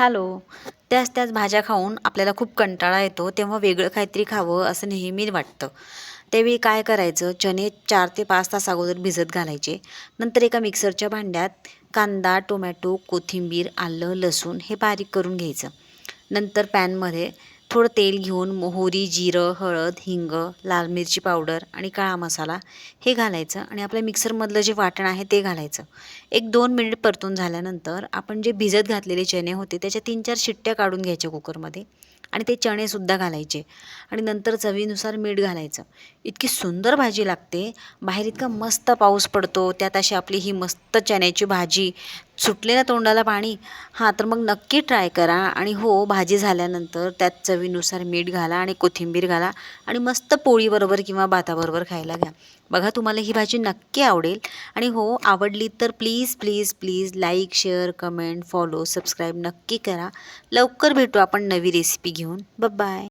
Hello. त्याच त्याच भाज्या खाऊन आपल्याला खूप कंटाळा येतो तेव्हा वेगळं काहीतरी खावं असं नेहमी वाटतं. त्यावेळी काय करायचं? चणे चार ते पाच तास अगोदर भिजत घालायचे. नंतर एका मिक्सरच्या भांड्यात कांदा टोमॅटो कोथिंबीर आलं लसूण हे बारीक करून घ्यायचं. नंतर पॅनमध्ये थोडं तेल घेऊन मोहरी जिरं हळद हिंग लाल मिरची पावडर आणि काळा मसाला हे घालायचं आणि आपल्या मिक्सरमधलं जे वाटण आहे ते घालायचं. एक दोन मिनिट परतून झाल्यानंतर आपण जे भिजत घातलेले चणे होते त्याच्या तीन चार शिट्ट्या काढून घ्यायच्या कुकरमध्ये आणि ते चणेसुद्धा घालायचे आणि नंतर चवीनुसार मीठ घालायचं. इतकी सुंदर भाजी लागते. बाहेर इतका मस्त पाऊस पडतो. त्यात अशी आपली ही मस्त चण्याची भाजी सुटलेल्या तोंडाला पाणी? हां तर मग नक्की ट्राय करा. आणि हो भाजी झाल्यानंतर त्यात चवीनुसार मीठ घाला आणि कोथिंबीर घाला आणि मस्त पोळीबरोबर किंवा भाताबरोबर खायला घ्या. बघा तुम्हाला ही भाजी नक्की आवडेल. आणि हो आवडली तर please please please like share comment follow subscribe नक्की करा. लवकर भेटू आपण नवी रेसिपी घेऊन. बाय